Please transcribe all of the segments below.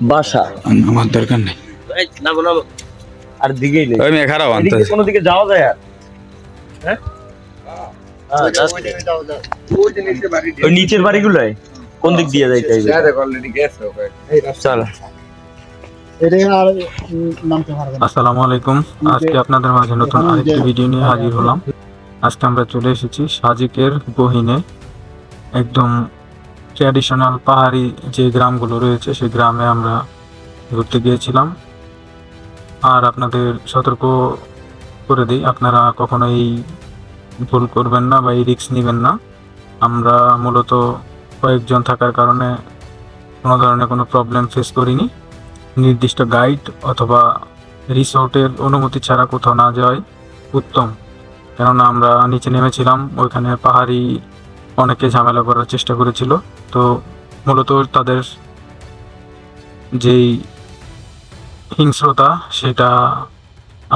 বাসা? আমার দরকার নেই। নামো নামো। আর দিকেই নেই। খারাপ আনতে। কোনো দিকে যাওয়া যায় আর? হ্যাঁ? হ্যাঁ। ওই নিচের বাড়িগুলোয়? কোন দিক দিয়ে যাইতে হবে চল। আসসালামু আলাইকুম। আজকে আপনাদের মাঝে নতুন আরেকটি ভিডিও নিয়ে হাজির হলাম। আজকে আমরা চলে এসেছি সাজিকের গহিনে। একদম ট্র্যাডিশনাল পাহাড়ি যে গ্রামগুলো রয়েছে, সেই গ্রামে আমরা ঘুরতে গিয়েছিলাম। আর আপনাদের সতর্ক করে দিই, আপনারা কখনো এই ভুল করবেন না বা এই রিস্ক নেবেন না। আমরা মূলত কয়েকজন থাকার কারণে কোনো ধরনের কোনো প্রবলেম ফেস করিনি। নির্দিষ্ট গাইড অথবা রিসোর্টের অনুমতি ছাড়া কোথাও না যাওয়াই উত্তম। কেননা আমরা নিচে নেমেছিলাম, ওইখানে পাহাড়ি অনেকে ঝামেলা করার চেষ্টা করেছিল। তো মূলত তাদের যেই হিংস্রতা, সেটা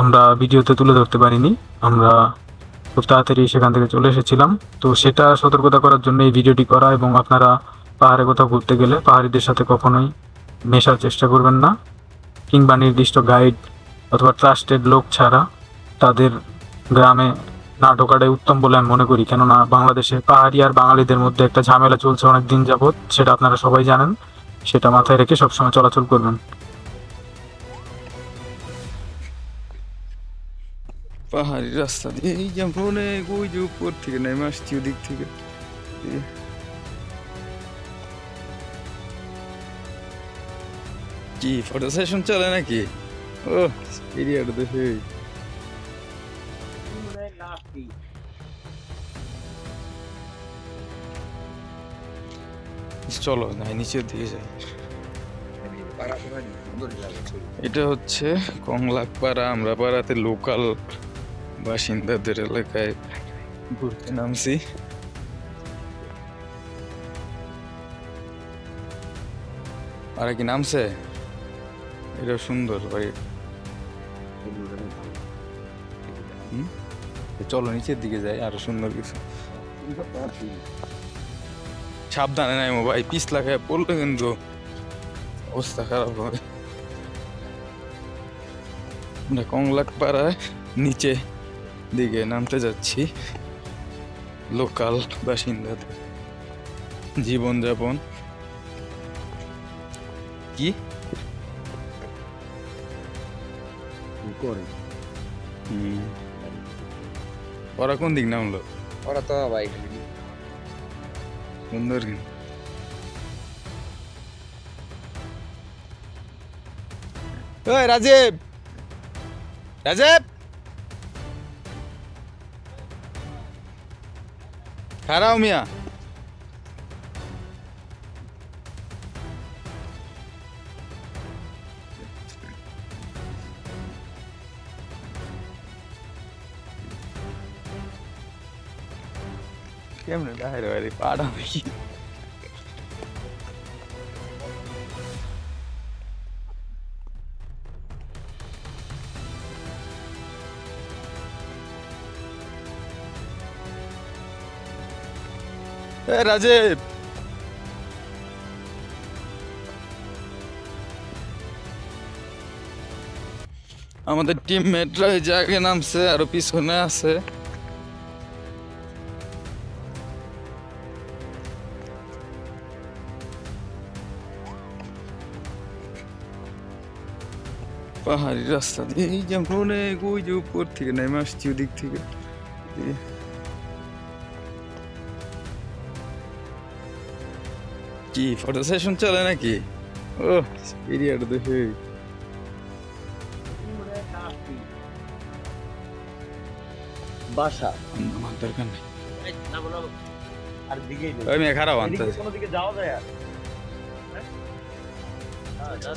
আমরা ভিডিওতে তুলে ধরতে পারিনি। আমরা খুব তাড়াতাড়ি সেখান থেকে চলে এসেছিলাম। তো সেটা সতর্কতা করার জন্য এই ভিডিওটি করা এবং আপনারা পাহাড়ে কোথাও ঘুরতে গেলে পাহাড়িদের সাথে কখনোই মেশার চেষ্টা করবেন না। কিংবা নির্দিষ্ট গাইড অথবা ট্রাস্টেড লোক ছাড়া তাদের গ্রামে না ঢোকাটাই উত্তম বলে আমি মনে করি। কেননা বাংলাদেশে পাহাড়ি আর বাঙালিদের মধ্যে একটা ঝামেলা চলছে অনেক দিন যাবৎ, সেটা আপনারা সবাই জানেন। সেটা মাথায় রেখে সবসময় চলাচল করবেন। পাহাড়ি রাস্তা দিয়ে এই যে আমরা ওই যে উপর থেকে নেমে আসছি ওদিক থেকে। কি ফটো সেশন চলে নাকি? ও এরিয়াটা তো সেই চলো, না নিচের দিকে যাই। এটা হচ্ছে কংলাকপাড়া আমরা পাড়াতে লোকাল বাসিন্দাদের এলাকায় ঘুরতে নামছি। আর কি নামছে? এটা সুন্দর বাড়ি হুম? চলো নিচের দিকে যাই আরও সুন্দর কিছু। সাবধানে নাই ভাই পিস লাগায় পড়লে কিন্তু অবস্থা খারাপ হবে। আমরা কংলাক পাড়ায় নিচে দিকে নামতে যাচ্ছি লোকাল বাসিন্দাদের জীবনযাপন। কি? করে হুম। ওরা কোন দিক নামলো ওরা তো ভাই সুন্দর কিন্তু। ওই রাজীব! রাজীব! খারাও মিয়া। কেমনে বাইরে বাইরে পাড়া এ, রাজীব! আমাদের টিম মেটরা এই জায়গায় নামছে আরও পিছনে আছে। পাহাড়ি রাস্তা দিয়ে। এই যে অনেক ওই যে উপর থেকে নেমে আসছি ওদিক থেকে। কি ফটো সেশন চলে নাকি? ও এরিয়াটা তো সেই বাসা। আমার দরকার নেই। আর দিকেই ওই মেয়ে খারাপ আনতে। কোনো দিকে যাওয়া যায় আর। হ্যাঁ?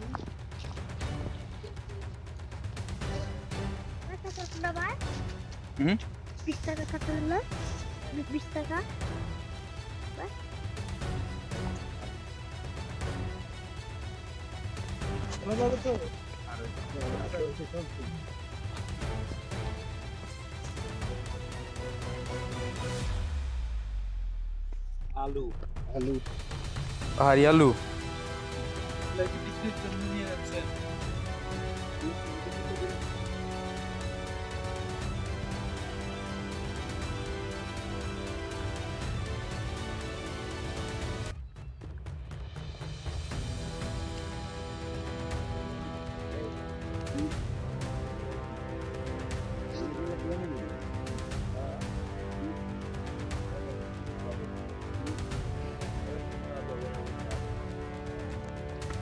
হবে চল এই, এই। Hello hmm? বিশ টাকা কাটলেন না টাকা আলু পাহাড়ি আলু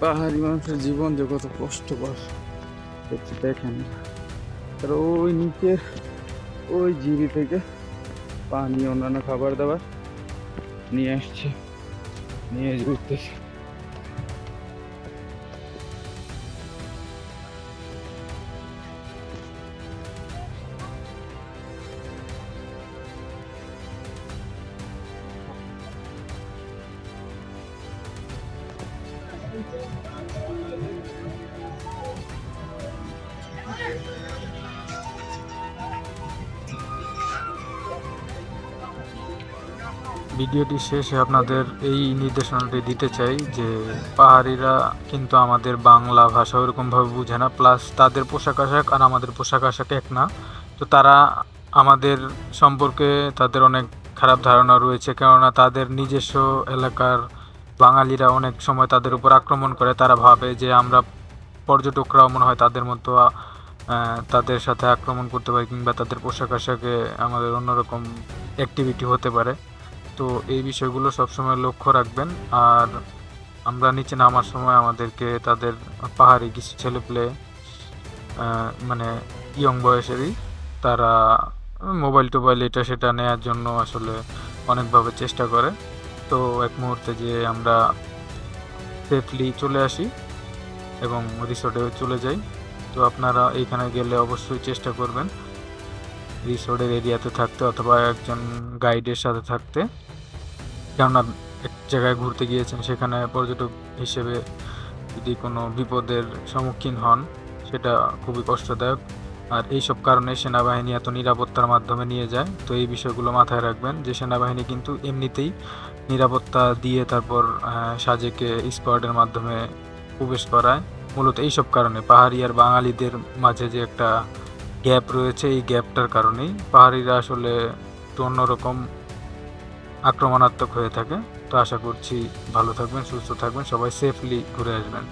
পাহাড়ি মানুষের জীবন যে কত কষ্টকর। একটু দেখেন, আর ওই নিচে, ওই জিরি থেকে পানি অন্যান্য খাবার দাবার নিয়ে আসছে, নিয়ে ঘুরতেছে। ভিডিওটি শেষে আপনাদের এই নির্দেশনাটি দিতে চাই যে পাহাড়িরা কিন্তু আমাদের বাংলা ভাষা ওরকমভাবে বুঝে না প্লাস তাদের পোশাক আশাক আর আমাদের পোশাক আশাক এক না। তো তারা আমাদের সম্পর্কে তাদের অনেক খারাপ ধারণা রয়েছে, কেননা তাদের নিজস্ব এলাকার বাঙালিরা অনেক সময় তাদের উপর আক্রমণ করে। তারা ভাবে যে আমরা পর্যটকরাও মনে হয় তাদের মতো তাদের সাথে আক্রমণ করতে পারি কিংবা তাদের পোশাক আশাকে আমাদের অন্যরকম অ্যাক্টিভিটি হতে পারে। তো এই বিষয়গুলো সবসময় লক্ষ্য রাখবেন। আর আমরা নিচে নামার সময় আমাদেরকে তাদের পাহাড়ি কিছু ছেলেপেলে মানে ইয়ং বয়সেরই তারা মোবাইল টোবাইল এটা সেটা নেয়ার জন্য আসলে অনেকভাবে চেষ্টা করে। তো এক মুহূর্তে যে আমরা সেফলি চলে আসি এবং রিসোর্টে চলে যাই। তো আপনারা এইখানে গেলে অবশ্যই চেষ্টা করবেন রিসোর্টের এরিয়াতে থাকতে অথবা একজন গাইডের সাথে থাকতে। কেননা এক জায়গায় ঘুরতে গিয়েছেন, সেখানে পর্যটক হিসেবে যদি কোনো বিপদের সম্মুখীন হন, সেটা খুবই কষ্টদায়ক। আর এইসব কারণে সেনাবাহিনী এত নিরাপত্তার মাধ্যমে নিয়ে যায়। তো এই বিষয়গুলো মাথায় রাখবেন যে, সেনাবাহিনী কিন্তু এমনিতেই নিরাপত্তা দিয়ে তারপর সাজেকে স্কোয়াডের মাধ্যমে প্রবেশ করায়। মূলত এইসব কারণে পাহাড়ি আর বাঙালিদের মাঝে যে একটা গ্যাপ রয়েছে, এই গ্যাপটার কারণেই পাহাড়িরা আসলে একটু অন্যরকম আক্রমণাত্মক হয়ে থাকে। তো আশা করছি ভালো থাকবেন, সুস্থ থাকবেন, সবাই সেফলি ঘুরে আসবেন।